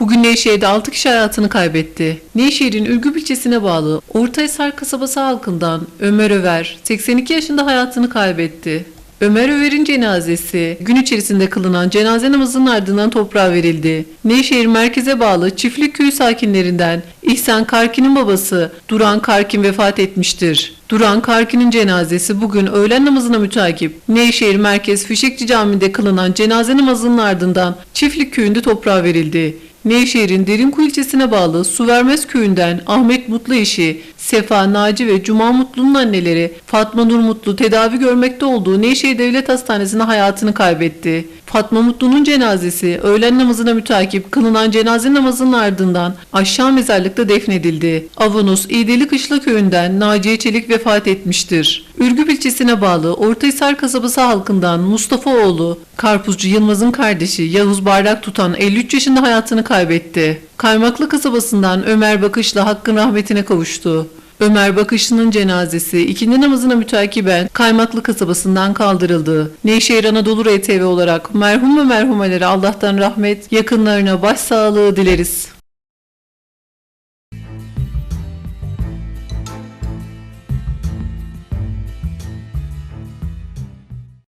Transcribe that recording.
Bugün Nevşehir'de 6 kişi hayatını kaybetti. Nevşehir'in Ürgüp ilçesine bağlı Ortahisar kasabası halkından Ömer Över 82 yaşında hayatını kaybetti. Ömer Över'in cenazesi gün içerisinde kılınan cenaze namazının ardından toprağa verildi. Nevşehir merkeze bağlı Çiftlik Köyü sakinlerinden İhsan Karkin'in babası Duran Karkin vefat etmiştir. Duran Karkin'in cenazesi bugün öğlen namazına mütakip Nevşehir Merkez Fişekçi Camii'nde kılınan cenaze namazının ardından Çiftlik Köyü'nde toprağa verildi. Nevşehir'in Derinkuyu ilçesine bağlı Suvermez köyünden Ahmet Mutlu eşi Sefa Naci ve Cuma Mutlu'nun anneleri Fatma Nur Mutlu tedavi görmekte olduğu Nevşehir Devlet Hastanesi'nde hayatını kaybetti. Fatma Mutlu'nun cenazesi öğlen namazına mütakip kılınan cenaze namazının ardından aşağı mezarlıkta defnedildi. Avanos İğdeli Kışla köyünden Naciye Çelik vefat etmiştir. Ürgüp ilçesine bağlı Ortahisar kasabası halkından Mustafa oğlu Karpuzcu Yılmaz'ın kardeşi Yavuz Bardak tutan 53 yaşında hayatını kaybetti. Kaymaklı kasabasından Ömer Bakış'la hakkın rahmetine kavuştu. Ömer Bakışlı'nın cenazesi ikindi namazına mütakiben Kaymaklı kasabasından kaldırıldı. Nevşehir Anadolu RTV olarak merhum ve merhumelere Allah'tan rahmet, yakınlarına başsağlığı dileriz.